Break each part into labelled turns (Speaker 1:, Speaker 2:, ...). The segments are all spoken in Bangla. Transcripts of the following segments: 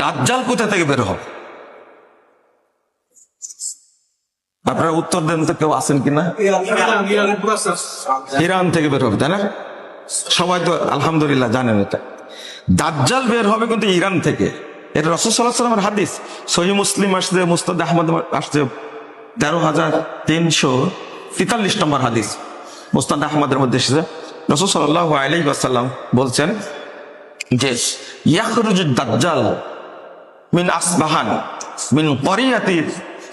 Speaker 1: দাজ্জাল কোথা থেকে বের হবে? আপনারা উত্তর দেন তো কেউ আছেন কিনা? ইরান থেকে বের হবে, তাই না? সবাই তো আলহামদুলিল্লাহ জানেন এটা। দাজ্জাল বের হবে কিন্তু ইরান থেকে। এটা সাল্লাহ হাদিস। সহি মুসলিম আসছে, মুস্তাদ আহমদ আসছে তেরো হাজার তিনশো তেতাল্লিশ নম্বর হাদিস। মুস্তাদ আহমদের মধ্যে এসেছে। রসুল সাল্লাহ আলাই বলছেন যে ইয়াখরুজ দাজ্জাল মিন আসবাহান, মিন করিয়াতির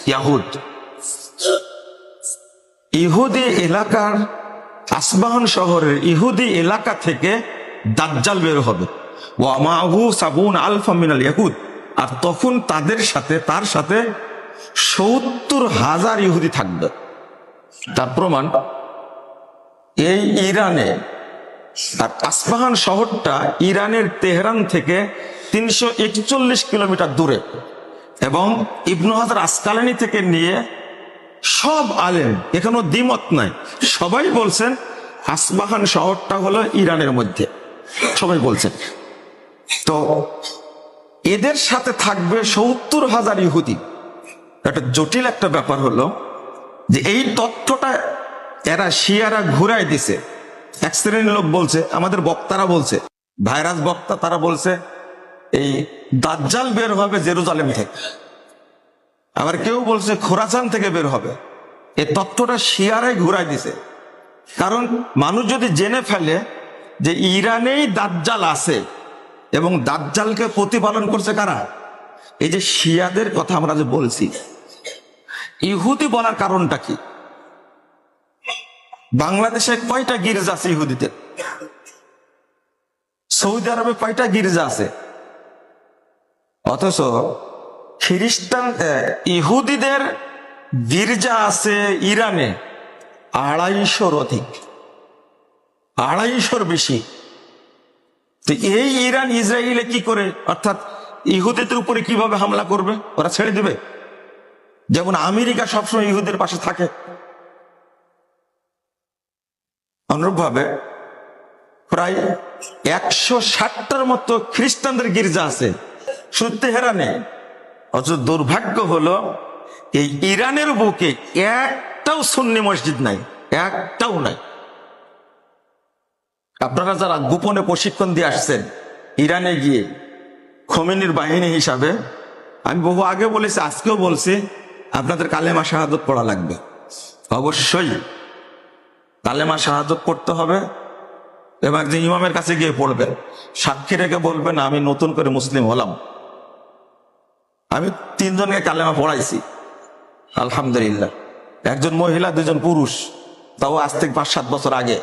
Speaker 1: ইয়াহুদ। ইহুদি এলাকার আসবাহন শহরের ইহুদি এলাকা থেকে দাজ্জাল বের হবে। ওয়ামাহু সাবুন আলফা মিনাল আর তখন তাদের সাথে, তার সাথে সত্তর হাজার ইহুদি থাকবে। তার প্রমাণ, এই ইরানে আর আসবাহান শহরটা ইরানের তেহরান থেকে তিনশো একচল্লিশ কিলোমিটার দূরে। এবং ইবনু হাজার আসকালানি থেকে নিয়ে সব আলেম, এখনও দ্বিমত নাই। সবাই বলছেন, আসবাহান শহরটা হলো ইরানের মধ্যে। সবাই বলছেন। তো এদের সাথে থাকবে সত্তর হাজার ইহুদি। একটা জটিল একটা ব্যাপার হলো যে এই তথ্যটা এরা শিয়ারা ঘুরাই দিছে। এক শ্রেণির লোক বলছে, আমাদের বক্তারা বলছে, ভাইরাস বক্তা তারা বলছে এই দাজ্জাল বের হবে জেরুজালেম থেকে। আবার কেউ বলছে খোরাসান থেকে বের হবে। এই তথ্যটা শিয়ারাই ঘুরাই দিছে। কারণ মানুষ যদি জেনে ফেলে যে ইরানেই দাজ্জাল আছে এবং দাজ্জালকে প্রতিপালন করছে কারা? এই যে শিয়াদের কথা আমরা যে বলছি, ইহুদি বলার কারণটা কি? বাংলাদেশে কয়টা গির্জা আছে ইহুদিদের? সৌদি আরবে কয়টা গির্জা আছে? অথচ খ্রিস্টান ইহুদিদের গির্জা আছে ইরানে, আড়াইশোর অধিক। আড়াইশোর বেশি। তো এই ইরান, ইসরায়েলে কি করে, অর্থাৎ ইহুদিদের উপরে কীভাবে হামলা করবে? ওরা ছেড়ে দিবে? যেমন আমেরিকা সবসময় ইহুদের পাশে থাকে। অনুরূপভাবে প্রায় একশো ষাটটার মতো খ্রিস্টানদের গির্জা আছে। শুধু তেহরানে অথচ দুর্ভাগ্য হলো, এই ইরানের বুকে একটাও সুন্নি মসজিদ নাই, একটাও নাই। আপনারা যারা গোপনে প্রশিক্ষণ দিয়ে আসছেন, ইরানে গিয়ে খমিনির বাহিনী হিসাবে, আমি বহু আগে বলেছি, আজকেও বলছি, আপনাদের কালেমা শাহাদত পড়া লাগবে। অবশ্যই কালেমা শাহাদত পড়তে হবে, এবং একজন ইমামের কাছে গিয়ে পড়বেন। সাক্ষী রেখে বলবেন, আমি নতুন করে মুসলিম হলাম। আমি তিনজনকে কালেমা পড়াইছি। আলহামদুলিল্লাহ। একজন মহিলা, দুজন পুরুষ। তাও আজ থেকে পাঁচ সাত বছর আগে।